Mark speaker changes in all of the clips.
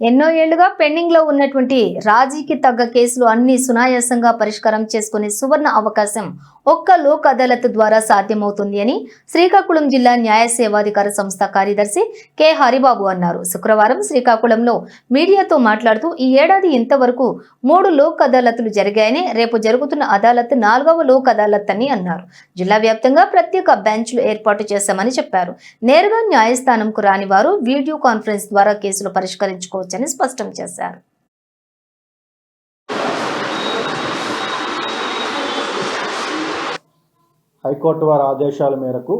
Speaker 1: ఎన్నో ఏళ్ళుగా పెండింగ్లో ఉన్నటువంటి రాజీకి తగ్గ కేసులు అన్ని సునాయాసంగా పరిష్కారం చేసుకునే సువర్ణ అవకాశం ఒక్క లోక్ అదాలత్ ద్వారా సాధ్యమవుతుంది అని శ్రీకాకుళం జిల్లా న్యాయ సేవాధికార సంస్థ కార్యదర్శి కె. హరిబాబు అన్నారు. శుక్రవారం శ్రీకాకుళంలో మీడియాతో మాట్లాడుతూ ఈ ఏడాది ఇంతవరకు మూడు లోక్ అదాలత్లు జరిగాయని రేపు జరుగుతున్న అదాలత్ నాలుగవ లోక్ అదాలత్ అని అన్నారు. జిల్లా వ్యాప్తంగా ప్రత్యేక బెంచ్లు ఏర్పాటు చేశామని చెప్పారు. నేరుగా న్యాయస్థానంకు రాని వారు వీడియో కాన్ఫరెన్స్ ద్వారా కేసులు పరిష్కరించుకోవచ్చని స్పష్టం చేశారు.
Speaker 2: హైకోర్టు వారి ఆదేశాల మేరకు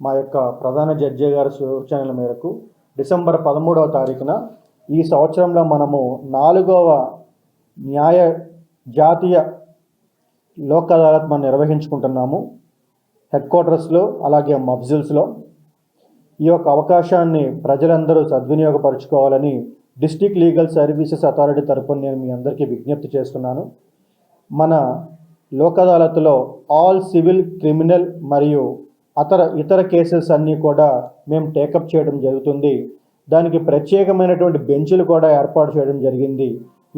Speaker 2: మా యొక్క ప్రధాన జడ్జి గారి సూచనల మేరకు డిసెంబర్ పదమూడవ తారీఖున ఈ సంవత్సరంలో మనము నాలుగవ న్యాయ జాతీయ లోక్ అదాలత్ మనం నిర్వహించుకుంటున్నాము. హెడ్ క్వార్టర్స్లో అలాగే మఫ్జిల్స్లో. ఈ యొక్క అవకాశాన్ని ప్రజలందరూ సద్వినియోగపరుచుకోవాలని డిస్టిక్ లీగల్ సర్వీసెస్ అథారిటీ తరపున నేను మీ అందరికీ విజ్ఞప్తి చేస్తున్నాను. మన లోక్ అదాలత్లో ఆల్ సివిల్ క్రిమినల్ మరియు అతర ఇతర కేసెస్ అన్నీ కూడా మేము టేకప్ చేయడం జరుగుతుంది. దానికి ప్రత్యేకమైనటువంటి బెంచ్లు కూడా ఏర్పాటు చేయడం జరిగింది.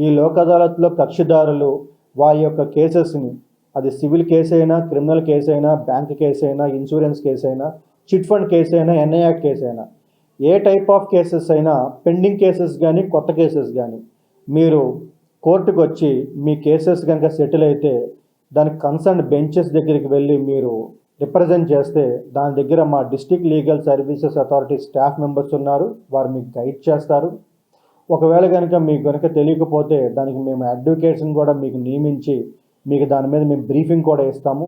Speaker 2: ఈ లోక్ అదాలత్లో కక్షిదారులు వారి యొక్క కేసెస్ని అది సివిల్ కేసు అయినా క్రిమినల్ కేసు అయినా బ్యాంక్ కేసు అయినా ఇన్సూరెన్స్ కేసు అయినా చిట్ ఫండ్ కేసు అయినా ఎన్ఐ కేసు అయినా ఏ టైప్ ఆఫ్ కేసెస్ అయినా పెండింగ్ కేసెస్ కానీ కొత్త కేసెస్ కానీ మీరు కోర్టుకు వచ్చి మీ కేసెస్ కనుక సెటిల్ అయితే దానికి కన్సర్న్ బెంచెస్ దగ్గరికి వెళ్ళి మీరు రిప్రజెంట్ చేస్తే దాని దగ్గర మా district legal services authority staff members ఉన్నారు. వారు మీకు గైడ్ చేస్తారు. ఒకవేళ కనుక మీకు కనుక తెలియకపోతే దానికి మేము అడ్వకేట్స్ని కూడా మీకు నియమించి మీకు దాని మీద మేము బ్రీఫింగ్ కూడా ఇస్తాము.